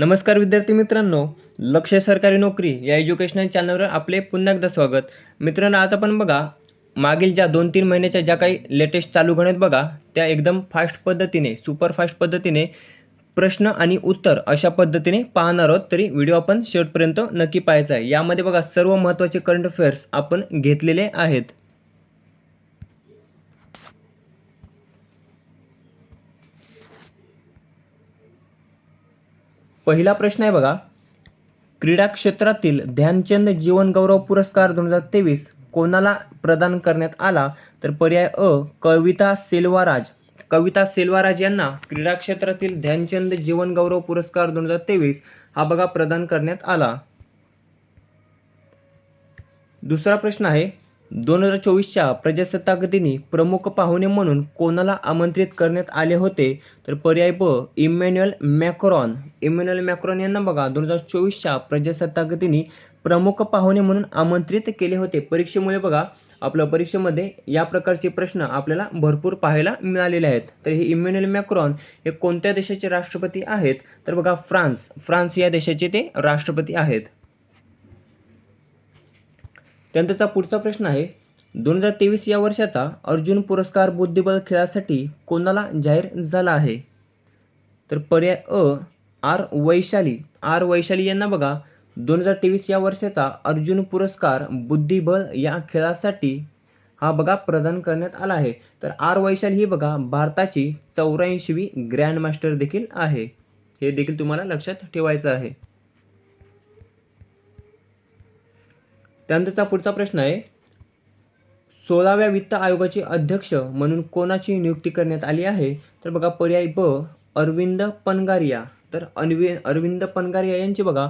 नमस्कार विद्यार्थी मित्रांनो लक्ष सरकारी नोकरी या एज्युकेशनल चॅनलवर आपले पुन्हा एकदा स्वागत. मित्रांनो आज आपण बघा मागील ज्या दोन तीन महिन्याच्या ज्या काही लेटेस्ट चालू घडत बघा त्या एकदम फास्ट पद्धतीने सुपर फास्ट पद्धतीने प्रश्न आणि उत्तर अशा पद्धतीने पाहणार आहोत. तरी व्हिडिओ आपण शेवटपर्यंत नक्की पाहायचा आहे. यामध्ये बघा सर्व महत्त्वाचे करंट अफेअर्स आपण घेतलेले आहेत. पहिला प्रश्न आहे बघा. क्रीडा क्षेत्रातील ध्यानचंद जीवन गौरव पुरस्कार दोन हजार तेवीस कोणाला प्रदान करण्यात आला? तर पर्याय अ कविता सेल्वाराज. कविता सेल्वाराज यांना क्रीडा क्षेत्रातील ध्यानचंद जीवन गौरव पुरस्कार दोन हजार तेवीस हा बघा प्रदान करण्यात आला. दुसरा प्रश्न आहे दोन हजार चोवीसच्या प्रजासत्ताक दिनी प्रमुख पाहुणे म्हणून कोणाला आमंत्रित करण्यात आले होते? तर पर्याय ब इमॅन्युअल मॅक्रॉन. इमॅन्युअल मॅक्रॉन यांना बघा दोन हजार चोवीसच्या प्रजासत्ताक दिनी प्रमुख पाहुणे म्हणून आमंत्रित केले होते. परीक्षेमुळे बघा आपल्या परीक्षेमध्ये या प्रकारचे प्रश्न आपल्याला भरपूर पाहायला मिळालेले आहेत. तर हे इमॅन्युअल मॅक्रॉन हे कोणत्या देशाचे राष्ट्रपती आहेत? तर बघा फ्रान्स. फ्रान्स या देशाचे ते राष्ट्रपती आहेत. त्यानंतरचा पुढचा प्रश्न आहे दोन हजार तेवीस या वर्षाचा अर्जुन पुरस्कार बुद्धिबळ खेळासाठी कोणाला जाहीर झाला आहे? तर पर्याय अ आर वैशाली. आर वैशाली यांना बघा दोन हजार तेवीस या वर्षाचा अर्जुन पुरस्कार बुद्धिबळ या खेळासाठी हा बघा प्रदान करण्यात आला आहे. तर आर वैशाली ही बघा भारताची चौऱ्याऐंशीवी ग्रँड मास्टर देखील आहे. हे देखील तुम्हाला लक्षात ठेवायचं आहे. त्यानंतरचा पुढचा प्रश्न आहे. सोळाव्या वित्त आयोगाचे अध्यक्ष म्हणून कोणाची नियुक्ती करण्यात आली आहे? तर बघा पर्याय ब अरविंद पनगारिया. तर अनवि अरविंद पनगारिया यांची बघा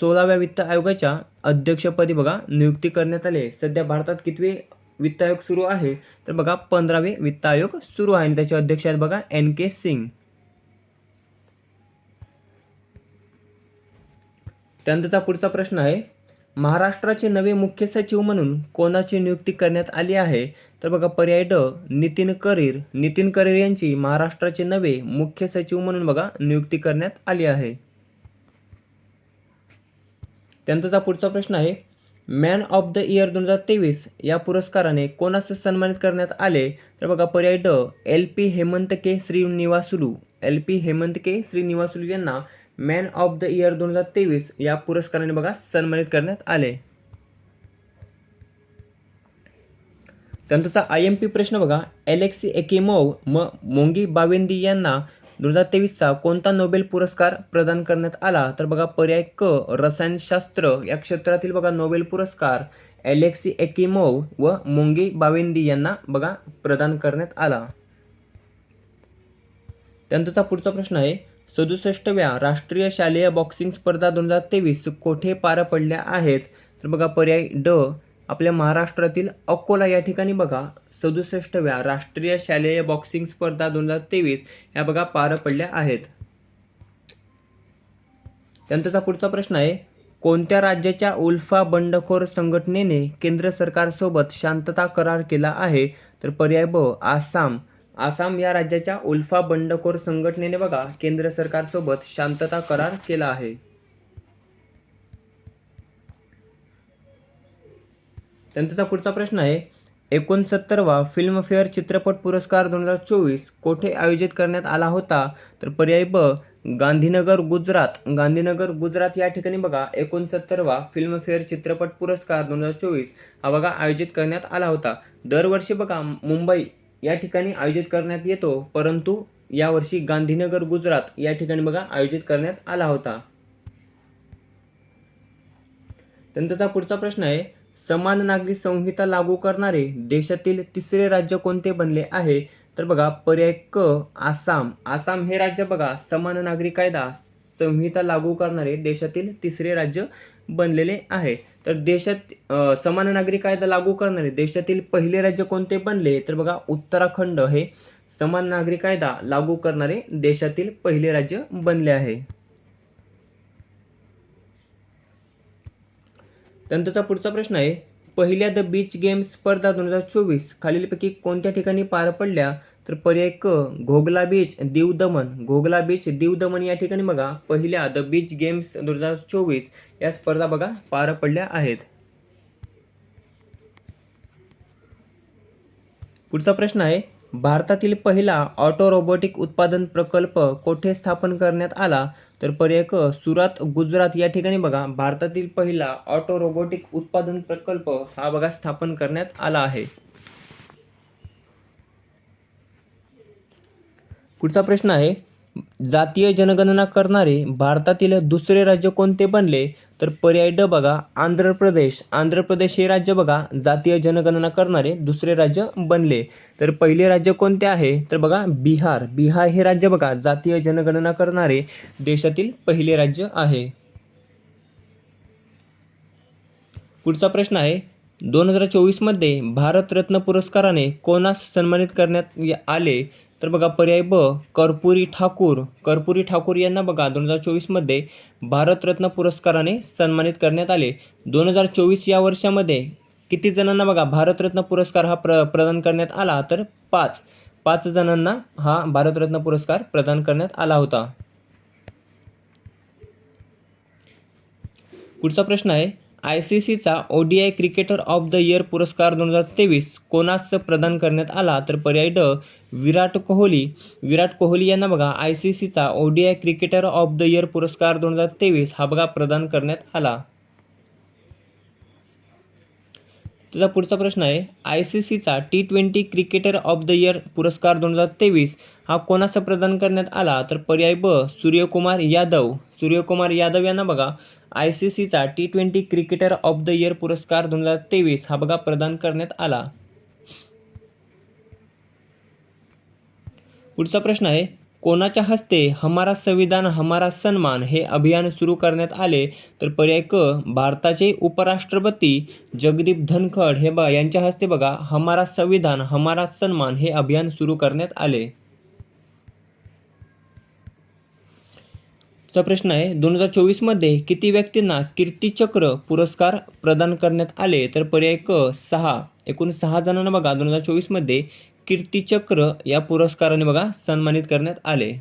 सोळाव्या वित्त आयोगाच्या अध्यक्षपदी बघा नियुक्ती करण्यात आली आहे. सध्या भारतात कितवे वित्त आयोग सुरू आहे? तर बघा पंधरावे वित्त आयोग सुरू आहे आणि त्याचे अध्यक्ष आहेत बघा एन के सिंग. त्यानंतरचा पुढचा प्रश्न आहे. महाराष्ट्राचे नवे मुख्य सचिव म्हणून कोणाची नियुक्ती करण्यात आली आहे? तर बघा पर्याय ड नितीन करीर. नितीन करीर यांची महाराष्ट्राचे नवे मुख्य सचिव म्हणून बघा नियुक्ती करण्यात आली आहे. त्यानंतरचा पुढचा प्रश्न आहे मॅन ऑफ द इयर दोन हजार तेवीस या पुरस्काराने कोणास सन्मानित करण्यात आले? तर बघा पर्याय ड L P Hemant K Srinivasulu. L P Hemant K Srinivasulu यांना मॅन ऑफ द इयर दोन हजार तेवीस या पुरस्काराने बघा सन्मानित करण्यात आले. त्यानंतरचा आय एम पी प्रश्न बघा. एलेक्सी एकेमोव म मोंगी बावेंदी यांना दोन हजार तेवीसचा कोणता नोबेल पुरस्कार प्रदान करण्यात आला? तर बघा पर्याय क रसायनशास्त्र या क्षेत्रातील बघा नोबेल पुरस्कार एलेक्सी एकिमोव व मोंगी बावेंदी यांना बघा प्रदान करण्यात आला. त्यानंतरचा पुढचा प्रश्न आहे. सदुसष्टव्या राष्ट्रीय शालेय बॉक्सिंग स्पर्धा दोन हजार तेवीस कोठे पार पडल्या आहेत? तर बघा पर्याय ड आपल्या महाराष्ट्रातील अकोला या ठिकाणी बघा. सदुसष्टव्या राष्ट्रीय शालेय बॉक्सिंग स्पर्धा दोन हजार तेवीस ह्या बघा पार पडल्या आहेत. त्यानंतरचा पुढचा प्रश्न आहे कोणत्या राज्याच्या उल्फा बंडखोर संघटनेने केंद्र सरकारसोबत शांतता करार केला आहे? तर पर्याय ब आसाम. आसाम या राज्याच्या उल्फा बंडखोर संघटनेने बघा केंद्र सरकारसोबत शांतता करार केला आहे. त्यानंतरचा पुढचा प्रश्न आहे. एकोणसत्तरवा फिल्मफेअर चित्रपट पुरस्कार दोन हजार चोवीस कोठे आयोजित करण्यात आला होता? तर पर्याय ब गांधीनगर गुजरात. गांधीनगर गुजरात या ठिकाणी बघा एकोणसत्तरवा फिल्मफेअर चित्रपट पुरस्कार दोन हजार चोवीस हा बघा आयोजित करण्यात आला होता. दरवर्षी बघा मुंबई या ठिकाणी आयोजित करण्यात येतो. परंतु यावर्षी गांधीनगर गुजरात या ठिकाणी बघा आयोजित करण्यात आला होता. त्यानंतरचा पुढचा प्रश्न आहे समान नागरी संहिता लागू करणारे देशातील तिसरे राज्य कोणते बनले आहे? तर बघा पर्याय क आसाम. आसाम हे राज्य बघा समान नागरी कायदा संहिता लागू करणारे देशातील तिसरे राज्य बनलेले आहे. तर देशात समान नागरी कायदा लागू करणारे. देशातील पहिले राज्य कोणते बनले? तर बघा उत्तराखंड हे समान नागरी कायदा लागू करणारे देशातील पहिले राज्य बनले आहे. त्यानंतरचा पुढचा प्रश्न आहे पहिल्या द बीच गेम्स स्पर्धा दोन हजार चोवीस खालीलपैकी कोणत्या ठिकाणी पार पडल्या? तर पर्याय क घोगला बीच दीव दमन. घोगला बीच दीव दमन या ठिकाणी बघा पहिल्या द बीच गेम्स दोन हजार चोवीस या स्पर्धा बघा पार पडल्या आहेत. पुढचा प्रश्न आहे भारतातील पहिला ऑटो रोबोटिक उत्पादन प्रकल्प कोठे स्थापन करण्यात आला? तर पर्याय क सुरात गुजरात या ठिकाणी बघा भारतातील पहिला ऑटो रोबोटिक उत्पादन प्रकल्प हा बघा स्थापन करण्यात आला आहे. पुढचा प्रश्न आहे जातीय जनगणना करणारे भारतातील दुसरे राज्य कोणते बनले? तर पर्याय ड बघा आंध्र प्रदेश. आंध्र प्रदेश हे राज्य बघा जातीय जनगणना करणारे दुसरे राज्य बनले. तर पहिले राज्य कोणते आहे? तर बघा बिहार. बिहार हे राज्य बघा जातीय जनगणना करणारे देशातील पहिले राज्य आहे. पुढचा प्रश्न आहे दोन हजार चोवीसमध्ये भारतरत्न पुरस्काराने कोणास सन्मानित करण्यात आले? तर बघा पर्याय ब कर्पुरी ठाकूर. कर्पुरी ठाकूर यांना बघा दोन हजार चोवीसमध्ये भारतरत्न पुरस्काराने सन्मानित करण्यात आले. दोन हजार चोवीस या वर्षामध्ये किती जणांना बघा भारतरत्न पुरस्कार हा प्र प्रदान करण्यात आला? तर पाच. पाच जणांना हा भारतरत्न पुरस्कार प्रदान करण्यात आला होता. पुढचा प्रश्न आहे आय सी सीचा O D I cricketer of the year पुरस्कार दोन हजार तेवीस कोणास प्रदान करण्यात आला? तर पर्याय ड विराट कोहली. विराट कोहली यांना बघा आय सी सीचा O D I cricketer of the year पुरस्कार दोन हजार तेवीस हा बघा प्रदान करण्यात आला. त्याचा पुढचा प्रश्न आहे आय सी सीचा T twenty cricketer of the year पुरस्कार दोन हजार तेवीस हा कोणाचा प्रदान करण्यात आला? तर पर्याय ब सूर्यकुमार यादव. सूर्यकुमार यादव यांना बघा आय सी सीचा T twenty cricketer of the year पुरस्कार दोन हजार तेवीस हा बघा प्रदान करण्यात आला. पुढचा प्रश्न आहे कोणाच्या हस्ते हमारा संविधान हमारा सन्मान हे अभियान सुरू करण्यात आले? तर पर्याय क भारताचे उपराष्ट्रपती जगदीप धनखड हे बघा यांच्या हस्ते बघा हमारा संविधान हमारा सन्मान हे अभियान सुरू करण्यात आले. चा प्रश्न आहे दोन हजार चोवीसमध्ये किती व्यक्तींना कीर्तीचक्र पुरस्कार प्रदान करण्यात आले? तर पर्याय क सहा. एकूण सहा जणांना बघा दोन हजार चोवीसमध्ये कीर्तीचक्र या पुरस्काराने बघा सन्मानित करण्यात आले.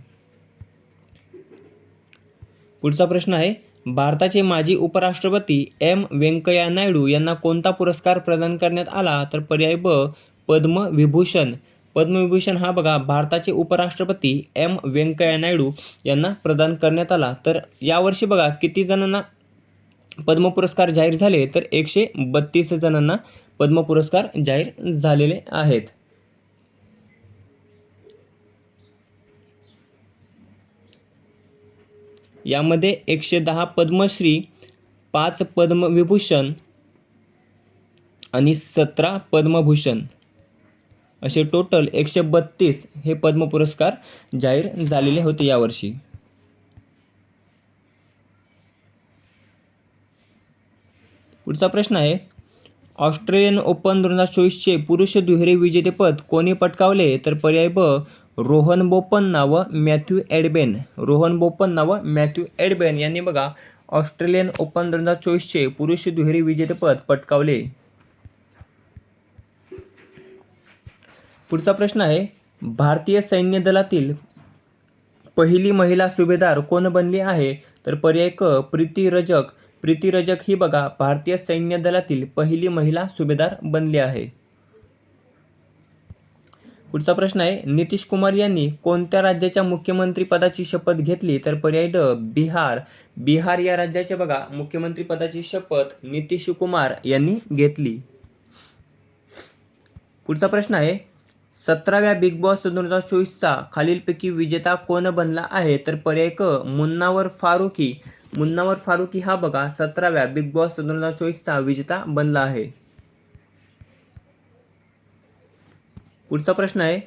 पुढचा प्रश्न आहे भारताचे माजी उपराष्ट्रपती एम व्यंकय्या नायडू यांना कोणता पुरस्कार प्रदान करण्यात आला? तर पर्याय ब पद्मविभूषण. पद्मविभूषण हा बघा भारताचे उपराष्ट्रपती एम व्यंकय्या नायडू यांना प्रदान करण्यात आला. तर यावर्षी बघा किती जणांना पद्म पुरस्कार जाहीर झाले? तर एकशे बत्तीस जणांना पद्म पुरस्कार जाहीर झालेले आहेत. यामध्ये एकशे दहा पद्मश्री पाच पद्मविभूषण आणि सतरा पद्मभूषण. असे टोटल एकशे बत्तीस हे पद्म पुरस्कार जाहीर झालेले होते यावर्षी. पुढचा प्रश्न आहे ऑस्ट्रेलियन ओपन दोन हजार चोवीसचे पुरुष दुहेरी विजेतेपद कोणी पटकावले? तर पर्याय ब रोहन बोपन्ना व मॅथ्यू एडबेन. रोहन बोपन्ना व मॅथ्यू एडबेन यांनी बघा ऑस्ट्रेलियन ओपन दोन हजार चोवीसचे पुरुष दुहेरी विजेतेपद पटकावले. पुढचा प्रश्न आहे भारतीय सैन्य दलातील पहिली महिला सुभेदार कोण बनली आहे? तर पर्याय क प्रीती रजक प्रीती रजक ही बघा भारतीय सैन्य दलातील पहिली महिला सुभेदार बनली आहे. पुढचा प्रश्न आहे नितीश कुमार यांनी कोणत्या राज्याच्या मुख्यमंत्रीपदाची शपथ घेतली? तर पर्याय ड बिहार. बिहार या राज्याचे बघा मुख्यमंत्रीपदाची शपथ नितीश कुमार यांनी घेतली. पुढचा प्रश्न आहे सतराव्या बिग बॉस दोन हजार चोवीसचा खालीलपैकी विजेता कोण बनला आहे? तर पर्याय क मुन्नावर फारुकी. मुन्नावर फारुकी हा बघा सतराव्या बिग बॉस दोन हजार चोवीसचा विजेता बनला आहे. पुढचा प्रश्न आहे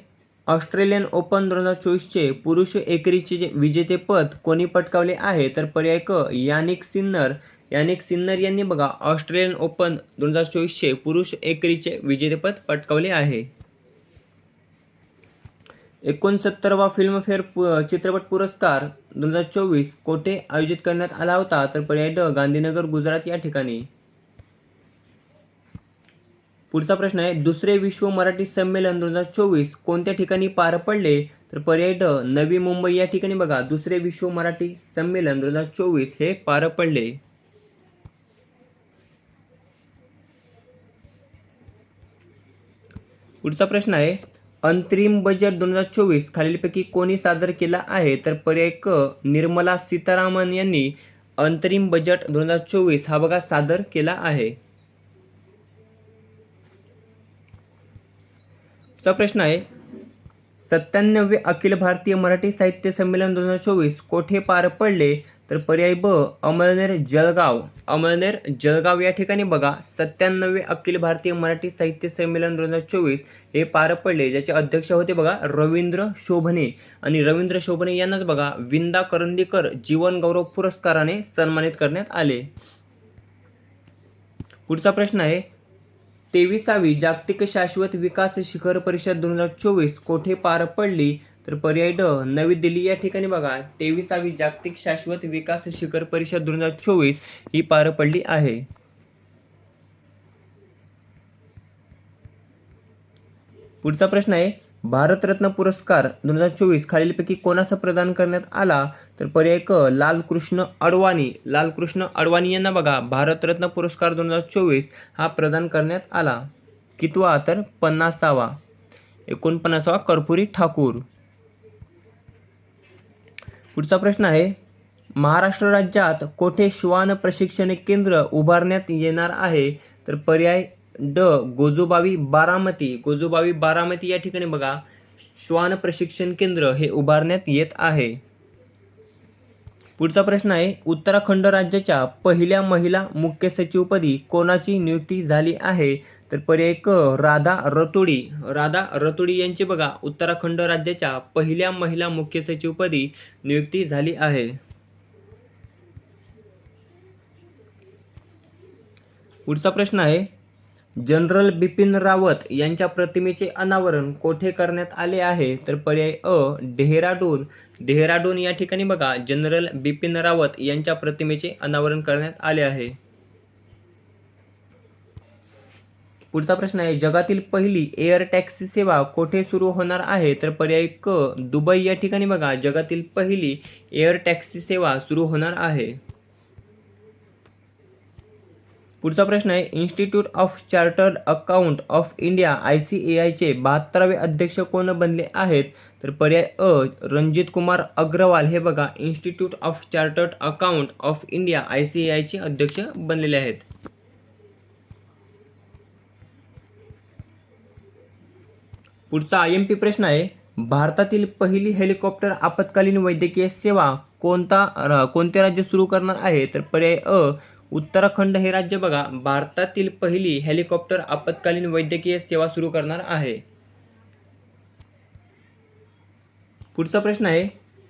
ऑस्ट्रेलियन ओपन दोन हजार चोवीसचे पुरुष एकेरीचे जे विजेतेपद कोणी पटकावले आहे? तर पर्याय क यानिक सिन्नर. यानिक सिन्नर यांनी बघा ऑस्ट्रेलियन ओपन दोन हजार चोवीसचे पुरुष एकेरीचे विजेतेपद पटकावले आहे. एकोणसत्तरवा फिल्मफेअर पु चित्रपट पुरस्कार दोन हजार चोवीस कोठे आयोजित करण्यात आला होता? तर पर्याय ड गांधीनगर गुजरात या ठिकाणी. पुढचा प्रश्न आहे दुसरे विश्व मराठी संमेलन दोन हजार चोवीस कोणत्या ठिकाणी पार पडले? तर पर्याय ड नवी मुंबई या ठिकाणी बघा दुसरे विश्व मराठी संमेलन दोन हजार चोवीस हे पार पडले. पुढचा प्रश्न आहे अंतरिम बजेट दोन हजार चोवीस खालीलपैकी कोणी सादर केला आहे? तर पर्याय क निर्मला सीतारामन यांनी अंतरिम बजेट दोन हजार चोवीस हा बघा सादर केला आहे. पुढचा प्रश्न आहे. सत्त्याण्णवे अखिल भारतीय मराठी साहित्य संमेलन दोन हजार चोवीस कोठे पार पडले? तर पर्याय ब अमळनेर जळगाव. अमळनेर जळगाव या ठिकाणी बघा. सत्त्याण्णवे अखिल भारतीय मराठी साहित्य संमेलन दोन हजार चोवीस हे पार पडले. ज्याचे अध्यक्ष होते बघा रवींद्र शोभने. आणि रवींद्र शोभने यांनाच बघा विंदा करंदीकर जीवन गौरव पुरस्काराने सन्मानित करण्यात आले. पुढचा प्रश्न आहे. तेविसावी जागतिक शाश्वत विकास शिखर परिषद दोन हजार चोवीस कोठे पार पडली? तर पर्याय ड नवी दिल्ली. या ठिकाणी बघा तेविसावी जागतिक शाश्वत विकास शिखर परिषद दोन हजार चोवीस ही पार पडली आहे. पुढचा प्रश्न आहे भारतरत्न पुरस्कार दोन हजार चोवीस खालीलपैकी कोणाचा प्रदान करण्यात आला? तर पर्याय क लालकृष्ण अडवाणी. लालकृष्ण अडवाणी यांना बघा भारतरत्न पुरस्कार दोन हजार चोवीस हा प्रदान करण्यात आला. कितवा? तर पन्नासावा. एकोणपन्नासावा कर्पुरी ठाकूर. पुढचा प्रश्न आहे महाराष्ट्र राज्यात कोठे श्वान प्रशिक्षण केंद्र उभारण्यात येणार आहे? तर पर्याय ड गोजोबावी बारामती. गोजोबावी बारामती या ठिकाणी बघा श्वान प्रशिक्षण केंद्र हे उभारण्यात येत आहे. पुढचा प्रश्न आहे उत्तराखंड राज्याच्या पहिल्या महिला मुख्य सचिवपदी कोणाची नियुक्ती झाली आहे? तर पर्याय क राधा रतोडी. राधा रतोडी यांची बघा उत्तराखंड राज्याच्या पहिल्या महिला मुख्य सचिवपदी नियुक्ती झाली आहे. पुढचा प्रश्न आहे जनरल बिपिन रावत यांच्या प्रतिमेचे अनावरण कोठे करण्यात आले आहे? तर पर्याय अ डेहराडून. डेहराडून या ठिकाणी बघा जनरल बिपिन रावत यांच्या प्रतिमेचे अनावरण करण्यात आले आहे. पुढचा प्रश्न आहे जगातील पहिली एअर टॅक्सी सेवा कोठे सुरू होणार आहे? तर पर्याय क दुबई या ठिकाणी बघा जगातील पहिली एअर टॅक्सी सेवा सुरू होणार आहे. पुढचा प्रश्न आहे institute of chartered account of India I C A आयचे बहात्तरावे अध्यक्ष कोण बनले आहेत? तर पर्याय अ रणजित कुमार अग्रवाल. हे बघा institute of chartered account of India I C A आयचे अध्यक्ष बनलेले आहेत. पुढचा आय एम पी प्रश्न आहे भारतातील पहिली हेलिकॉप्टर आपत्कालीन वैद्यकीय सेवा कोणता कोणते राज्य सुरू करणार आहे? तर पर्याय अ उत्तराखंड हे राज्य बघा भारतातील पहिली हेलिकॉप्टर आपत्कालीन वैद्यकीय सेवा सुरू करणार आहे. पुढचा प्रश्न आहे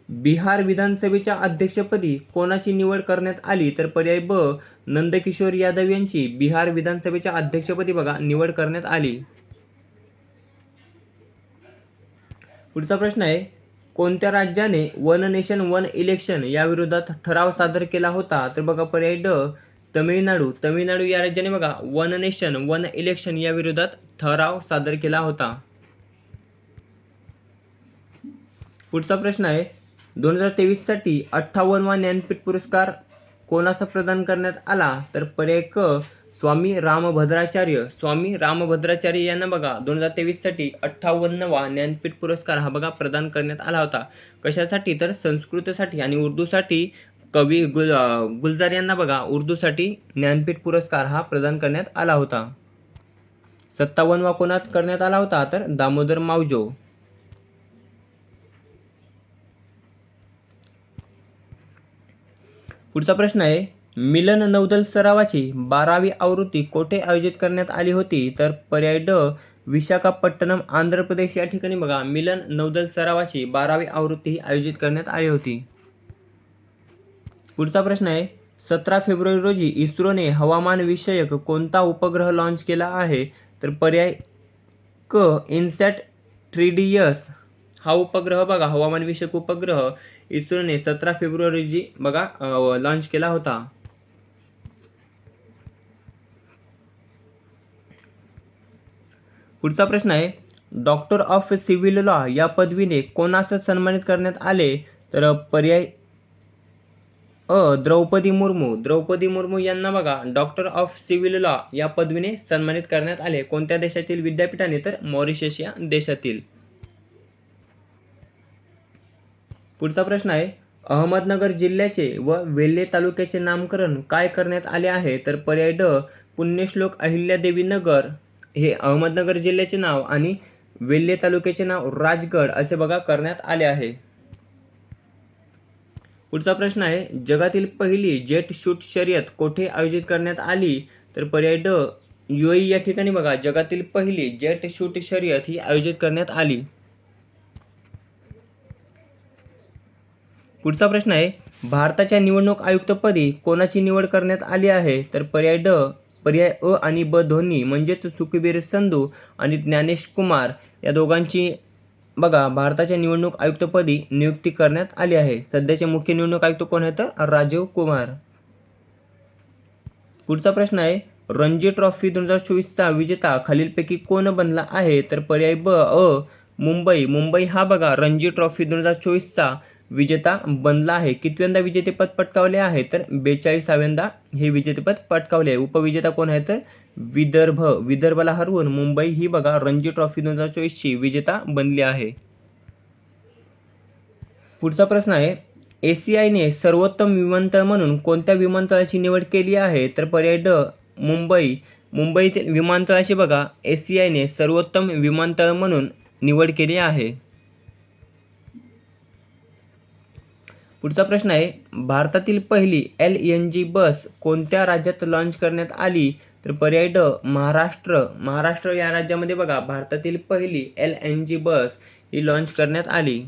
बिहार विधानसभेच्या अध्यक्षपदी कोणाची निवड करण्यात आली? तर पर्याय ब नंदकिशोर यादव यांची बिहार विधानसभेच्या अध्यक्षपदी बघा निवड करण्यात आली. पुढचा प्रश्न आहे कोणत्या राज्याने वन नेशन वन इलेक्शन या विरोधात ठराव सादर केला होता? तर बघा पर्याय ड तमिळनाडू. तमिळनाडू या राज्याने बघा वन नेशन वन इलेक्शन या विरोधात ठराव सादर केला होता. पुढचा प्रश्न आहे दोन हजार तेवीससाठी अठ्ठावन्नवा ज्ञानपीठ पुरस्कार कोणाचा प्रदान करण्यात आला? तर पर्याय क स्वामी रामभद्राचार्य. स्वामी रामभद्राचार्य यांना बघा दोन हजार तेवीससाठी अठ्ठावन्नवा ज्ञानपीठ पुरस्कार हा बघा प्रदान करण्यात आला होता. कशासाठी? तर संस्कृतसाठी आणि उर्दूसाठी कवी गुल गुलजार यांना बघा उर्दूसाठी ज्ञानपीठ पुरस्कार हा प्रदान करण्यात आला होता. सत्तावन्नवा कोणात करण्यात आला होता तर दामोदर मावजो. पुढचा प्रश्न आहे मिलन नौदल सरावाची बारावी आवृत्ती कोठे आयोजित करण्यात आली होती? तर पर्याय ड विशाखापट्टणम आंध्र प्रदेश. या ठिकाणी बघा मिलन नौदल सरावाची बारावी आवृत्ती आयोजित करण्यात आली होती. पुढचा प्रश्न आहे सतरा फेब्रुवारी रोजी इस्रोने हवामान विषयक कोणता उपग्रह लॉन्च केला आहे? तर पर्याय क इन्सॅट थ्री डी हा उपग्रह बघा हवामान विषयक उपग्रह इस्रोने सतरा फेब्रुवारी रोजी बघा लॉन्च केला होता. पुढचा प्रश्न आहे डॉक्टर ऑफ सिव्हिल लॉ या पदवीने कोणास सन्मानित करण्यात आले? तर पर्याय अ द्रौपदी मुर्मू. द्रौपदी मुर्मू यांना बघा डॉक्टर ऑफ सिव्हिल लॉ या पदवीने सन्मानित करण्यात आले. कोणत्या देशातील विद्यापीठाने? तर मॉरिशस या देशातील. पुढचा प्रश्न आहे अहमदनगर जिल्ह्याचे व वेल्हे तालुक्याचे नामकरण काय करण्यात आले आहे? तर पर्याय ड पुण्यश्लोक अहिल्यादेवी नगर. हे अहमदनगर जिल्ह्याचे नाव आणि वेल्हे तालुक्याचे नाव राजगड असे बघा करण्यात आले आहे. पुढचा प्रश्न आहे जगातील पहिली जेट शूट शर्यत कोठे आयोजित करण्यात आली? तर पर्याय ड युएई या ठिकाणी बघा जगातील पहिली जेट शूट शर्यत ही आयोजित करण्यात आली. पुढचा प्रश्न आहे भारताच्या निवडणूक आयुक्तपदी कोणाची निवड करण्यात आली आहे? तर पर्याय ड पर्याय अ आणि ब दोन्ही म्हणजेच सुखबीर संधू आणि ज्ञानेश कुमार या दोघांची बघा भारताच्या निवडणूक आयुक्तपदी नियुक्ती करण्यात आली आहे. सध्याचे मुख्य निवडणूक आयुक्त कोण आहेत? तर राजीव कुमार. पुढचा प्रश्न आहे रणजी ट्रॉफी दोन हजार चोवीसचा विजेता खालीलपैकी कोण बनला आहे? तर पर्याय ब अ मुंबई. मुंबई हा बघा रणजी ट्रॉफी दोन हजार चोवीसचा विजेता बनला आहे. कितव्यांदा विजेतेपद पटकावले आहे? तर बेचाळीसाव्यांदा हे विजेतेपद पटकावले आहे. उपविजेता कोण आहे? तर विदर्भ. विदर्भाला हरवून मुंबई ही बघा रणजी ट्रॉफी दोन हजार चोवीसची विजेता बनली आहे. पुढचा प्रश्न आहे एसीआयने सर्वोत्तम विमानतळ म्हणून कोणत्या विमानतळाची निवड केली आहे? तर पर्याय ड मुंबई. मुंबईतील विमानतळाची बघा एसीआयने सर्वोत्तम विमानतळ म्हणून निवड केली आहे. पुढचा प्रश्न आहे भारतातील पहिली एल एन जी बस कोणत्या राज्यात लॉन्च करण्यात आली? तर पर्याय ड महाराष्ट्र. महाराष्ट्र या राज्यामध्ये बघा भारतातील पहिली एल एन जी बस ही लॉन्च करण्यात आली.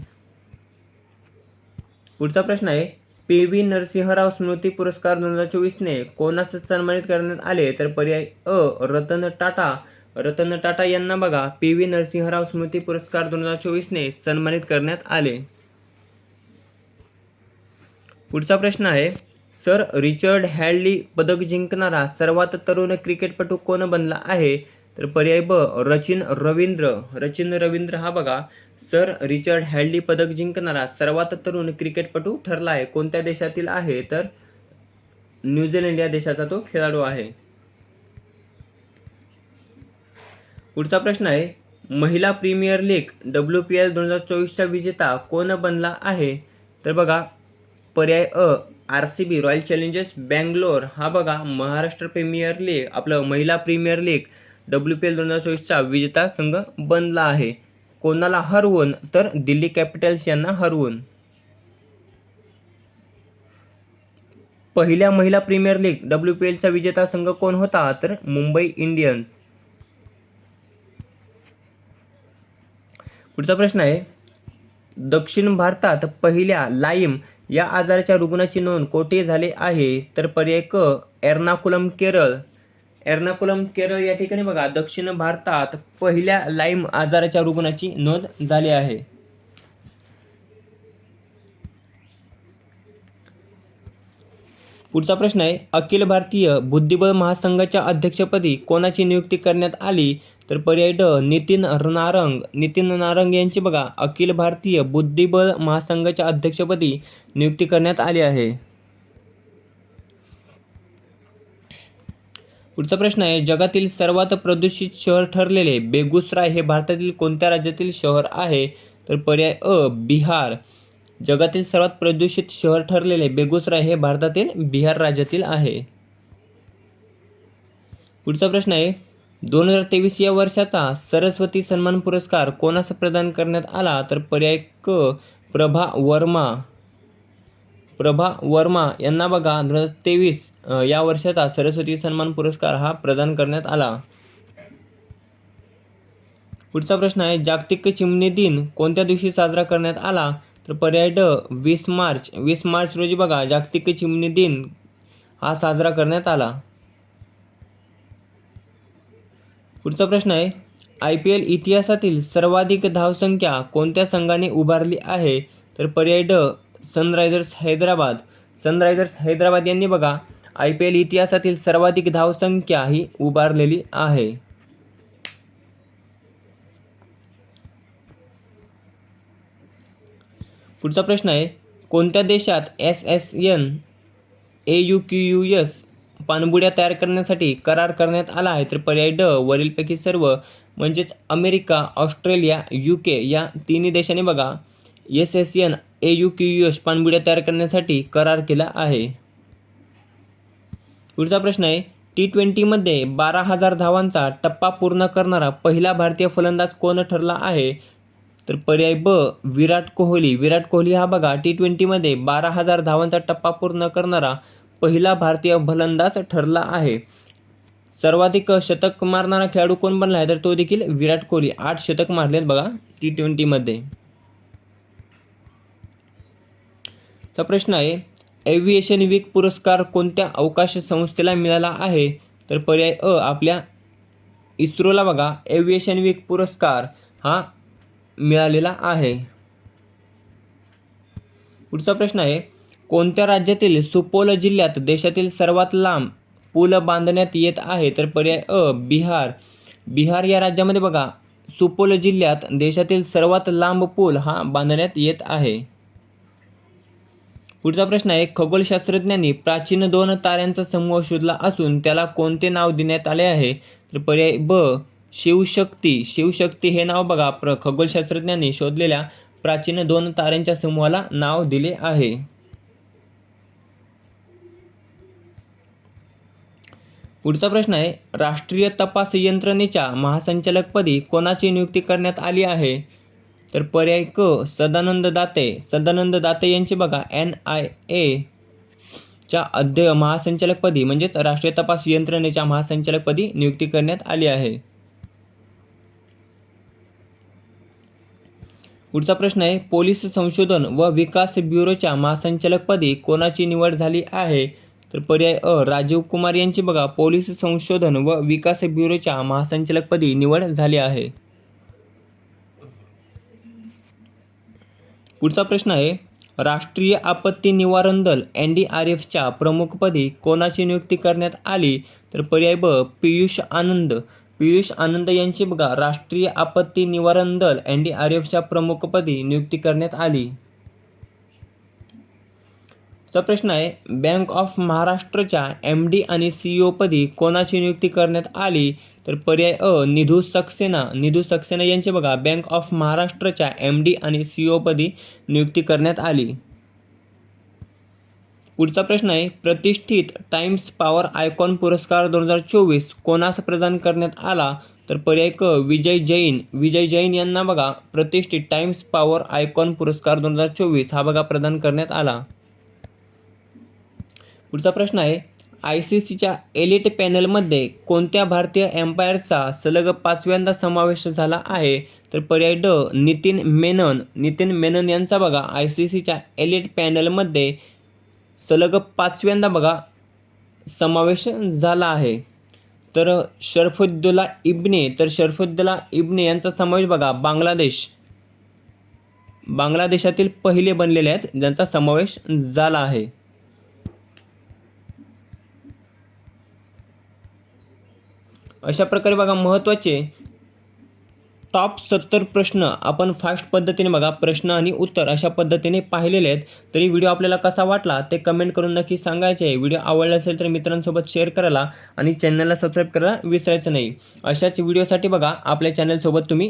पुढचा प्रश्न आहे पी व्ही नरसिंहराव स्मृती पुरस्कार दोन हजार चोवीसने कोणास सन्मानित करण्यात आले? तर पर्याय अ रतन टाटा. रतन टाटा यांना बघा पी व्ही नरसिंहराव स्मृती पुरस्कार दोन हजार चोवीसने सन्मानित करण्यात आले. पुढचा प्रश्न आहे सर रिचर्ड हॅडली पदक जिंकणारा सर्वात तरुण क्रिकेटपटू कोण बनला आहे? तर पर्याय ब रचिन रवींद्र. रचिन रवींद्र हा बघा. सर रिचर्ड हॅडली पदक जिंकणारा सर्वात तरुण क्रिकेटपटू ठरला आहे. कोणत्या देशातील आहे? तर न्यूझीलंड या देशाचा तो खेळाडू आहे. पुढचा प्रश्न आहे महिला premier league W P L दोन हजार चोवीसचा विजेता कोण बनला आहे? तर बघा पर्याय अ R C B royal challengers Bangalore हा बघा महाराष्ट्र प्रीमियर लीग आपलं महिला premier league W P L दोन हजार चोवीसचा विजेता संघ बनला आहे. कोणाला हरवून? तर दिल्ली कॅपिटल्स यांना हरवून. पहिल्या महिला प्रीमियर लीग डब्ल्यू पी एलचा विजेता संघ कोण होता? तर मुंबई इंडियन्स पुढचा प्रश्न आहे. दक्षिण भारतात पहिल्या लाईम या आजाराच्या रुग्णाची नोंद कोठे झाले आहे? तर पर्याय क एर्नाकुलम केरळ. एर्नाकुलम केरळ या ठिकाणी बघा दक्षिण भारतात पहिल्या लाईम आजाराच्या रुग्णाची नोंद झाली आहे. पुढचा प्रश्न आहे अखिल भारतीय बुद्धिबळ महासंघाच्या अध्यक्षपदी कोणाची नियुक्ती करण्यात आली? तर पर्याय ड नितीन नारंग नितीन नारंग यांची बघा अखिल भारतीय बुद्धिबळ महासंघाच्या अध्यक्षपदी नियुक्ती करण्यात आली आहे. पुढचा प्रश्न आहे जगातील सर्वात प्रदूषित शहर ठरलेले बेगुसराय हे भारतातील कोणत्या राज्यातील शहर आहे? तर पर्याय अ बिहार. जगातील सर्वात प्रदूषित शहर ठरलेले बेगुसराय हे भारतातील बिहार राज्यातील आहे. पुढचा प्रश्न आहे दोन हजार तेवीस या वर्षाचा सरस्वती सन्मान पुरस्कार कोणास प्रदान करण्यात आला? तर पर्याय क प्रभा वर्मा. प्रभा वर्मा यांना बघा दोन हजार तेवीस या वर्षाचा सरस्वती सन्मान पुरस्कार हा प्रदान करण्यात आला. पुढचा प्रश्न आहे जागतिक चिमणी दिन कोणत्या दिवशी साजरा करण्यात आला? तर पर्याय ड वीस मार्च वीस मार्च रोजी बघा जागतिक चिमणी दिन हा साजरा करण्यात आला. पुढचा प्रश्न आहे आय पी एल इतिहासातील सर्वाधिक धावसंख्या कोणत्या संघाने उभारली आहे? तर पर्याय ड सनरायझर्स हैदराबाद. सनरायझर्स हैदराबाद यांनी बघा आय पी एल इतिहासातील सर्वाधिक धावसंख्या ही उभारलेली आहे. पुढचा प्रश्न आहे कोणत्या देशात S S N A U Q U S पाणबुड्या तयार करण्यासाठी करार करण्यात आला आहे. तर पर्याय ड वरीलपैकी सर्व म्हणजेच अमेरिका ऑस्ट्रेलिया यू के या तिन्ही देशांनी बघा S S N A U Q U S पाणबुड्या तयार करण्यासाठी करार केला आहे. पुढचा प्रश्न आहे टी ट्वेंटीमध्ये बारा हजार धावांचा टप्पा पूर्ण करणारा पहिला भारतीय फलंदाज कोण ठरला आहे? तर पर्याय ब विराट कोहली. विराट कोहली हा बघा टी ट्वेंटीमध्ये बारा हजार धावांचा टप्पा पूर्ण करणारा पहिला भारतीय फलंदाज ठरला आहे. सर्वाधिक शतक मारणारा खेळाडू कोण बनला आहे? तर तो देखील विराट कोहली. आठ शतक मारलेत बघा टी ट्वेंटीमध्ये तर प्रश्न आहे एव्हिएशन वीक पुरस्कार कोणत्या अवकाश संस्थेला मिळाला आहे? तर पर्याय अ आपल्या इस्रोला बघा. एव्हिएशन वीक पुरस्कार हा मिळालेला आहे. पुढचा प्रश्न आहे कोणत्या राज्यातील सुपोल जिल्ह्यात देशातील सर्वात लांब पूल बांधण्यात येत आहे तर पर्याय अ बिहार. बिहार या राज्यामध्ये बघा सुपोल जिल्ह्यात देशातील सर्वात लांब पूल हा बांधण्यात येत आहे. पुढचा प्रश्न आहे खगोलशास्त्रज्ञांनी प्राचीन दोन ताऱ्यांचा समूह शोधला असून त्याला कोणते नाव देण्यात आले आहे? तर पर्याय ब शिवशक्ती. शिवशक्ती हे नाव बघा प्र खगोलशास्त्रज्ञांनी शोधलेल्या प्राचीन दोन ताऱ्यांच्या समूहाला नाव दिले आहे. पुढचा प्रश्न आहे राष्ट्रीय तपास यंत्रणेच्या महासंचालकपदी कोणाची नियुक्ती करण्यात आली आहे? तर पर्याय क सदानंद दाते. सदानंद दाते यांची बघा एन आय ए च्या अध्य महासंचालकपदी म्हणजेच राष्ट्रीय तपास यंत्रणेच्या महासंचालकपदी नियुक्ती करण्यात आली आहे. पुढचा प्रश्न आहे पोलीस संशोधन व विकास ब्युरोच्या महासंचालकपदी कोणाची निवड झाली आहे? तर पर्याय अ राजीव कुमार यांची बघा पोलीस संशोधन व विकास ब्युरोच्या महासंचालकपदी निवड झाली आहे. पुढचा प्रश्न आहे राष्ट्रीय आपत्ती निवारण दल एन डी आर एफच्या प्रमुखपदी कोणाची नियुक्ती करण्यात आली? तर पर्याय ब पियुष आनंद. पियुष आनंद यांची बघा राष्ट्रीय आपत्ती निवारण दल एन डी आर एफच्या प्रमुखपदी नियुक्ती करण्यात आली. चा प्रश्न आहे बँक ऑफ महाराष्ट्रच्या एम डी आणि सी पदी कोणाची नियुक्ती करण्यात आली? तर पर्याय अ निधू सक्सेना. निधू सक्सेना यांचे बघा बँक ऑफ महाराष्ट्रच्या एम डी आणि सी पदी नियुक्ती करण्यात आली. पुढचा प्रश्न आहे प्रतिष्ठित टाइम्स पॉवर आयकॉन पुरस्कार दोन हजार चोवीस कोणास प्रदान करण्यात आला? तर पर्याय क विजय जैन. विजय जैन यांना बघा प्रतिष्ठित टाइम्स पॉवर आयकॉन पुरस्कार दोन हजार चोवीस हा बघा प्रदान करण्यात आला. पुढचा प्रश्न आहे आय सी सीच्या एलिट पॅनलमध्ये कोणत्या भारतीय एम्पायरचा सलग पाचव्यांदा समावेश झाला आहे? तर पर्याय ड नितीन मेनन. नितीन मेनन यांचा बघा आय सी सीच्या एलिट पॅनलमध्ये सलग पाचव्यांदा बघा समावेश झाला आहे. तर शरफुद्दुल्ला इब्ने तर शरफुद्दुल्ला इब्ने यांचा समावेश बघा बांगलादेश. बांगलादेशातील पहिले बनलेले आहेत ज्यांचा समावेश झाला आहे. अशा प्रकारे बघा महत्त्वाचे टॉप सत्तर प्रश्न आपण फास्ट पद्धतीने बघा प्रश्न आणि उत्तर अशा पद्धतीने पाहिलेले आहेत. तरी व्हिडिओ आपल्याला कसा वाटला ते कमेंट करून नक्की सांगायचे आहे. व्हिडिओ आवडला असेल तर मित्रांसोबत शेअर करायला आणि चॅनलला सबस्क्राईब करायला विसरायचं नाही. अशाच व्हिडिओसाठी बघा आपल्या चॅनलसोबत तुम्ही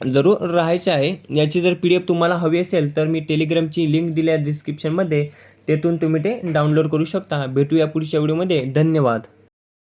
जरूर राहायचे आहे. याची जर पी डी एफ तुम्हाला हवी असेल तर मी टेलिग्रामची लिंक दिली आहे डिस्क्रिप्शनमध्ये तेथून तुम्ही ते डाउनलोड करू शकता. भेटूया पुढच्या व्हिडिओमध्ये धन्यवाद.